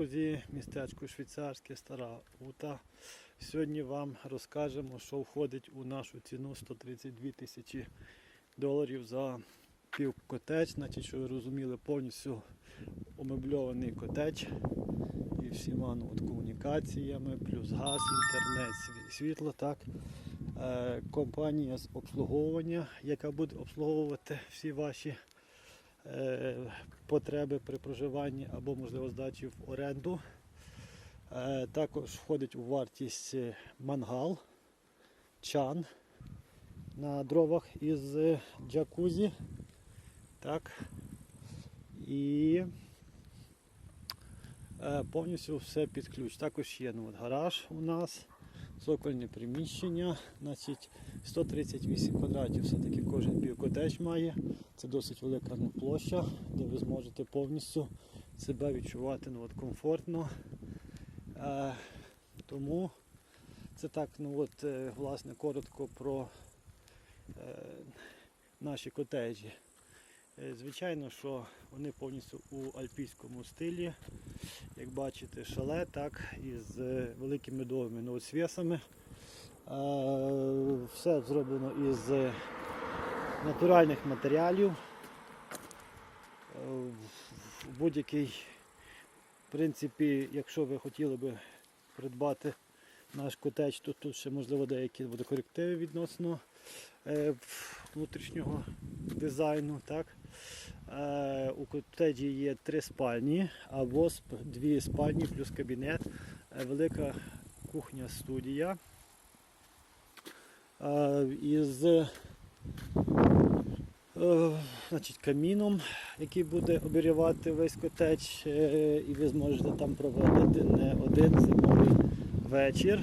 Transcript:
Друзі, містечко Швейцарське, Стара Ута. Сьогодні вам розкажемо, що входить у нашу ціну 132 тисячі доларів за пів котеч. Значить, що ви розуміли, повністю омебльований котеч і всіма ну, от, комунікаціями, плюс газ, інтернет, світло. Так. Е, компанія з обслуговування, яка буде обслуговувати всі ваші потреби при проживанні або, можливо, здачі в оренду. Е, Також входить у вартість е, мангал, чан на дровах із е, джакузі. Так. І е, повністю все під ключ. Також є ну, от гараж у нас, цокольне приміщення. Значить, 138 квадратів все-таки кожен півкотеч має. Це досить велика площа, де ви зможете повністю себе відчувати ну, от, комфортно. Е, тому це так, ну от, е, власне, коротко про е, наші котеджі. Е, Звичайно, що вони повністю у альпійському стилі. Як бачите, шале так, із е, великими довгими новоцвісами. Е, Все зроблено із е, натуральних матеріалів. Будь-який, в принципі, якщо ви хотіли би придбати наш котеч, то тут ще можливо деякі будуть корективи відносно е, внутрішнього дизайну. Так? Е, У котеджі є три спальні, або дві спальні плюс кабінет, е, велика кухня студія. Е, Із е, значить, каміном, який буде обігрівати весь котеч, е, і ви зможете там проводити не один зимовий вечір.